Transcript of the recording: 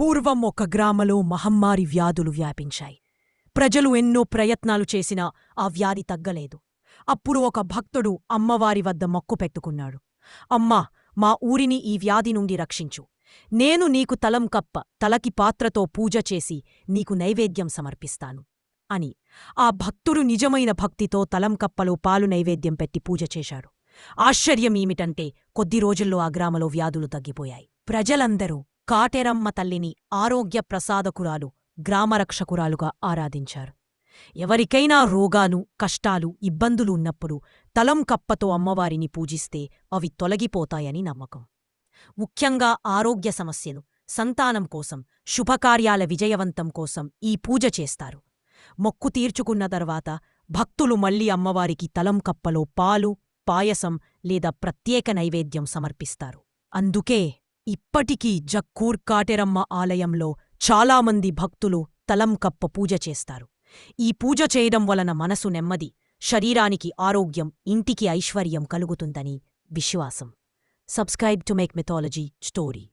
పూర్వం ఒక గ్రామలో మహమ్మారి వ్యాధులు వ్యాపించాయి. ప్రజలు ఎన్నో ప్రయత్నాలు చేసినా ఆ వ్యాధి తగ్గలేదు. అప్పుడు ఒక భక్తుడు అమ్మవారి వద్ద మొక్కు పెట్టుకున్నాడు. అమ్మా మా ఊరిని ఈ వ్యాధి నుండి రక్షించు. నేను నీకు తలం కప్ప తలకి పాత్రతో పూజ చేసి నీకు నైవేద్యం సమర్పిస్తాను అని. ఆ భక్తుడు నిజమైన భక్తితో తలం కప్పలో పాలు నైవేద్యం పెట్టి పూజ చేశాడు. ఆశ్చర్యం ఏమిటంటే కొద్ది రోజుల్లో ఆ గ్రామలో వ్యాధులు తగ్గిపోయాయి. ప్రజలందరూ కాటెరమ్మ తల్లిని ఆరోగ్య ప్రసాదకురాలు గ్రామరక్షకురాలుగా ఆరాధించారు. ఎవరికైనా రోగాలు కష్టాలు ఇబ్బందులు ఉన్నప్పుడు తలం కప్పతో అమ్మవారిని పూజిస్తే అవి తొలగిపోతాయని నమ్మకం. ముఖ్యంగా ఆరోగ్య సమస్యలు సంతానం కోసం శుభకార్యాల విజయవంతం కోసం ఈ పూజ చేస్తారు. మొక్కు తీర్చుకున్న తర్వాత భక్తులు మళ్ళీ అమ్మవారికి తలం కప్పలో పాలు పాయసం లేదా ప్రత్యేక నైవేద్యం సమర్పిస్తారు. అందుకే ఇప్పటికీ జక్కూర్ కాటెరమ్మ ఆలయంలో చాలామంది భక్తులు తలం కప్ప పూజ చేస్తారు. ఈ పూజ చేయడం వలన మనసు నెమ్మది శరీరానికి ఆరోగ్యం ఇంటికి ఐశ్వర్యం కలుగుతుందని విశ్వాసం. Subscribe to make mythology story